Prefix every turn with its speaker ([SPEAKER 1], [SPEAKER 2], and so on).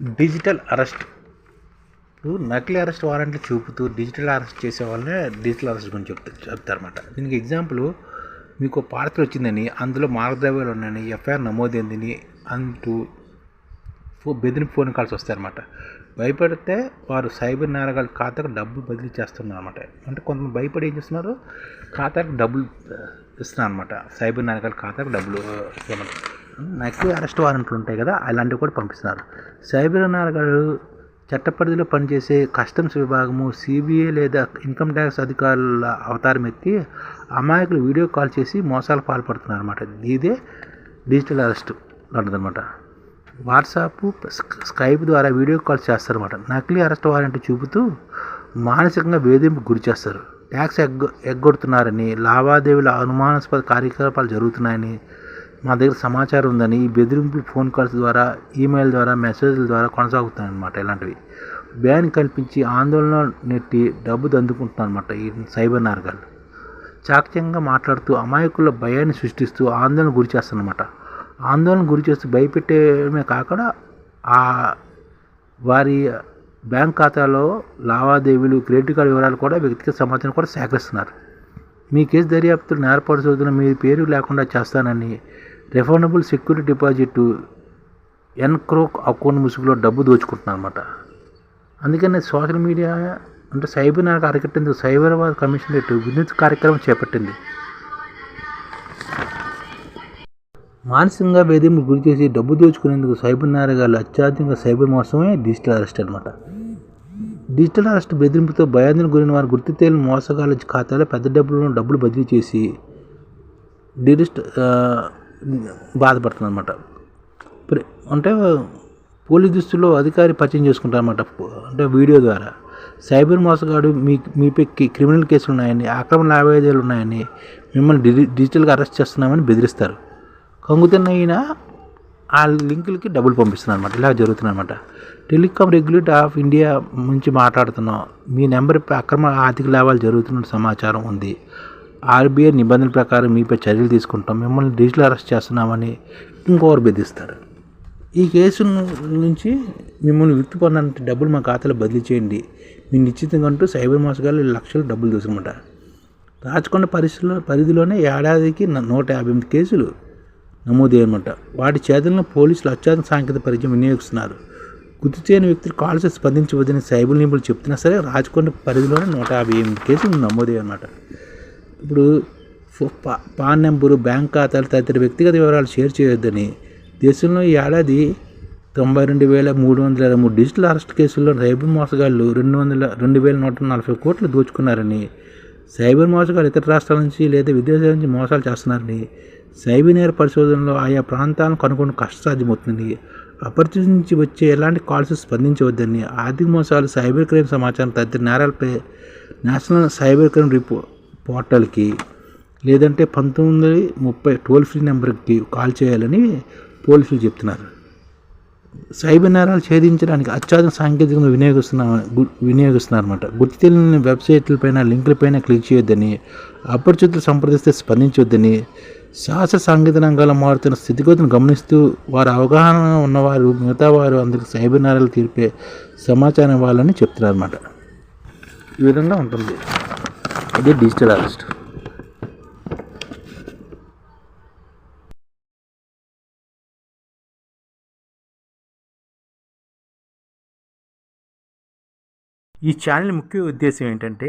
[SPEAKER 1] Digital arrest. ఇప్పుడు నకిలీ arrest వారెంట్లు చూపుతూ డిజిటల్ అరెస్ట్ చేసే వాళ్ళనే డిజిటల్ అరెస్ట్ గురించి చెప్తారు చెప్తారన్నమాట. దీనికి ఎగ్జాంపుల్ మీకు పార్సల్ వచ్చిందని అందులో మార్గద్రవ్యాలు ఉన్నాయని ఎఫ్ఐఆర్ నమోదైందని అంటూ ఫో బెదిరింపు ఫోన్ కాల్స్ వస్తాయన్నమాట. భయపడితే వారు సైబర్ నేరగాళ్ళ ఖాతాకు డబ్బులు బదిలీ చేస్తున్నారు అనమాట అంటే కొంతమంది భయపడి ఏం చేస్తున్నారు? ఖాతాకు డబ్బులు ఇస్తున్నాను అనమాట సైబర్ నాయకుల ఖాతాకు డబ్బులు ఇవ్వమని నకిలీ అరెస్ట్ వారెంట్లు ఉంటాయి కదా అలాంటివి కూడా పంపిస్తున్నారు. సైబర్ నాయకులు చట్ట పరిధిలో పనిచేసే కస్టమ్స్ విభాగము సిబిఐ లేదా ఇన్కమ్ ట్యాక్స్ అధికారుల అవతారం ఎత్తి అమాయకులు వీడియో కాల్ చేసి మోసాలకు పాల్పడుతున్నారు అనమాట ఇదే డిజిటల్ అరెస్ట్ లాంటిదన్నమాట. వాట్సాప్ స్కైప్ ద్వారా వీడియో కాల్ చేస్తారన్నమాట. నకిలీ అరెస్ట్ వారెంట్ చూపుతూ మానసికంగా వేధింపు గురి చేస్తారు. ట్యాక్స్ ఎగ్గ ఎగ్గొడుతున్నారని లావాదేవీల అనుమానాస్పద కార్యకలాపాలు జరుగుతున్నాయని మా దగ్గర సమాచారం ఉందని ఈ బెదిరింపులు ఫోన్ కాల్స్ ద్వారా ఈమెయిల్ ద్వారా మెసేజ్ల ద్వారా కొనసాగుతున్నాయి అనమాట ఇలాంటివి. బ్యాన్ కల్పించి ఆందోళన నెట్టి డబ్బు దందుకుంటున్నారు అనమాట ఈ సైబర్ నార్గాలు చాకచక్యంగా మాట్లాడుతూ అమాయకుల భయాన్ని సృష్టిస్తూ ఆందోళన గురి చేస్తారనమాట ఆందోళన గురి చేస్తూ భయపెట్టేమే కాకుండా ఆ వారి బ్యాంక్ ఖాతాలో లావాదేవీలు క్రెడిట్ కార్డు వివరాలు కూడా వ్యక్తిగత సమాచారం కూడా సేకరిస్తున్నారు. మీ కేసు దర్యాప్తులు నేర పరిశోధన మీ పేరు లేకుండా చేస్తానని రిఫండబుల్ సెక్యూరిటీ డిపాజిట్ ఎన్క్రోక్ అకౌంట్ ముసుగులో డబ్బు దోచుకుంటున్నారు అనమాట అందుకని సోషల్ మీడియా అంటే సైబర్ నేరకు అరికట్టేందుకు సైబరాబాద్ కమిషనరేట్ వినూత్న కార్యక్రమం చేపట్టింది. మానసికంగా వేధింపు గురి చేసి డబ్బు దోచుకునేందుకు సైబర్ నేరగాళ్ళు అత్యాధునిక సైబర్ మోసమే డిజిటల్ అరెస్ట్ అనమాట డిజిటల్ అరెస్ట్ బెదిరింపుతో భయాందోళన గురిన వారు గుర్తు తెలియని మోసగాళ్ళ ఖాతాలో పెద్ద డబ్బులను డబ్బులు బదిలీ చేసి డిజిస్ట్ బాధపడుతుంది అనమాట అంటే పోలీస్ దుస్తుల్లో అధికారి పరిచయం చేసుకుంటారు అనమాట అంటే వీడియో ద్వారా. సైబర్ మోసగాడు మీ మీపై క్రిమినల్ కేసులు ఉన్నాయని అక్రమ లావాదేవీలు ఉన్నాయని మిమ్మల్ని డిజి డిజిటల్గా అరెస్ట్ చేస్తున్నామని బెదిరిస్తారు. కంగుతున్న ఆ లింకులకి డబ్బులు పంపిస్తున్నాను అనమాట ఇలా జరుగుతుంది అనమాట టెలికాం రెగ్యులేటర్ ఆఫ్ ఇండియా నుంచి మాట్లాడుతున్నాం. మీ నెంబర్ అక్రమ ఆర్థిక లాభాలు జరుగుతున్న సమాచారం ఉంది. ఆర్బీఐ నిబంధనల ప్రకారం మీపై చర్యలు తీసుకుంటాం. మిమ్మల్ని డిజిటల్ అరెస్ట్ చేస్తున్నామని ఇంకొకరు బెదిరిస్తారు. ఈ కేసు నుంచి మిమ్మల్ని విక్తి పొందాలంటే డబ్బులు మా ఖాతాలో బదిలీ చేయండి. మీ నిశ్చితంగా అంటూ సైబర్ మోసగాళ్ళు లక్షలు డబ్బులు తీసుకుంటా రాచకొండ పరిస్థితుల్లో పరిధిలోనే ఏడాదికి నూట యాభై ఎనిమిది కేసులు నమోదయ్యమాట వాటి చేతులను పోలీసులు అత్యాధునిక సాంకేతిక పరిచయం వినియోగిస్తున్నారు. గుర్తు చేయని వ్యక్తులు కాల్స్ స్పందించవద్దని సైబర్ నిపుణులు చెప్తున్నా సరే రాజకొండ పరిధిలోనే నూట యాభై ఎనిమిది కేసులు నమోదయ్యమాట ఇప్పుడు పాన్ నెంబరు బ్యాంక్ ఖాతాలు తదితర వ్యక్తిగత వివరాలు షేర్ చేయొద్దని దేశంలో ఈ ఏడాది తొంభై రెండు వేల మూడు వందల ఇరవై మూడు డిజిటల్ అరెస్ట్ కేసుల్లో సైబర్ మోసగాళ్ళు రెండు వందల రెండు వేల నూట నలభై కోట్లు దోచుకున్నారని సైబర్ మోసగాళ్ళు ఇతర రాష్ట్రాల నుంచి లేదా విదేశాల నుంచి మోసాలు చేస్తున్నారని సైబర్ నేర పరిశోధనలో ఆయా ప్రాంతాలను కనుగొని కష్టసాధ్యమవుతుంది అపరిచిత నుంచి వచ్చే ఎలాంటి కాల్స్ స్పందించవద్దని ఆర్థిక మోసాలు సైబర్ క్రైమ్ సమాచారం తదితర నేరాలపై నేషనల్ సైబర్ క్రైమ్ రిపో పోర్టల్కి లేదంటే పంతొమ్మిది ముప్పై టోల్ ఫ్రీ నెంబర్కి కాల్ చేయాలని పోలీసులు చెప్తున్నారు. సైబర్ నేరాలు ఛేదించడానికి అత్యాధునిక సాంకేతికంగా వినియోగిస్తున్న వినియోగిస్తున్నారన్నమాట. గుర్తు తెలియని వెబ్సైట్లపైన లింకులపైన క్లిక్ చేయొద్దని అపరిచితులు సంప్రదిస్తే స్పందించొద్దని శాస్త్ర సాంకేతిక రంగాల్లో మారుతున్న స్థితిగతులను గమనిస్తూ వారి అవగాహన ఉన్నవారు మిగతా వారు అందరికి సైబర్ నేరాలు తీర్పే సమాచారం ఇవ్వాలని చెప్తున్నారు అనమాట ఈ విధంగా ఉంటుంది. ఇది డిజిటల్ అరెస్ట్ ఈ ఛానల్ ముఖ్య ఉద్దేశం ఏంటంటే